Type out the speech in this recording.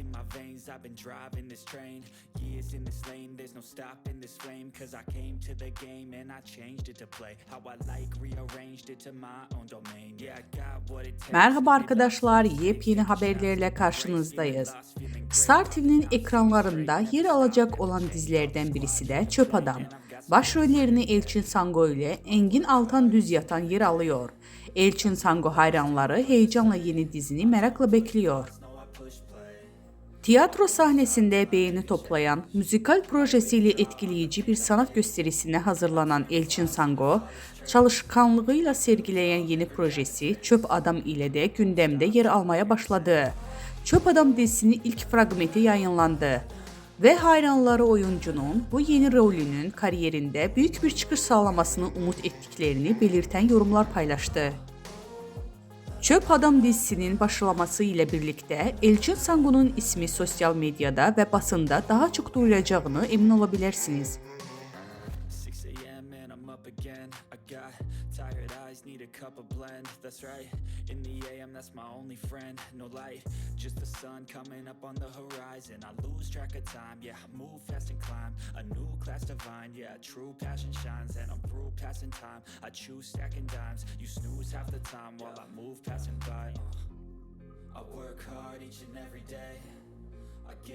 in my veins, I've been driving this train. Years in this lane, there's no stopping this flame. Cause I came to the game and I changed it to play. How I like, rearranged it to my own domain. Yeah, I got what it takes. Merhaba arkadaşlar, yepyeni haberlerle karşınızdayız. Star TV'nin ekranlarında yer alacak olan dizilerden birisi de Çöp Adam. Başrollerini Elçin Sango ile Engin Altan Düz yatan yer alıyor. Elçin Sango hayranları heyecanla yeni dizini merakla bekliyor. Tiyatro sahnesinde beğeni toplayan, müzikal projesiyle etkileyici bir sanat gösterisine hazırlanan Elçin Sango, çalışkanlığıyla sergileyen yeni projesi Çöp Adam ile de gündemde yer almaya başladı. Çöp Adam dizisinin ilk fragmenti yayınlandı ve hayranları oyuncunun bu yeni rolünün kariyerinde büyük bir çıkış sağlamasını umut ettiklerini belirten yorumlar paylaştı. Çöp Adam dizisinin başlaması ile birlikte Elçin Sangu'nun ismi sosyal medyada ve basında daha çok duyulacağını emin olabilirsiniz. 6 a.m. and I'm up again. I got tired need a cup of blend. That's right. In the AM, that's my only friend. No light, just the sun coming up on the horizon. I lose track of time, yeah. I move fast and climb. A new class divine, yeah. True passion shines, and I'm passing time. I choose stacking dimes. You snooze half the time while I move passing by. Uh, I work hard each and every day. I get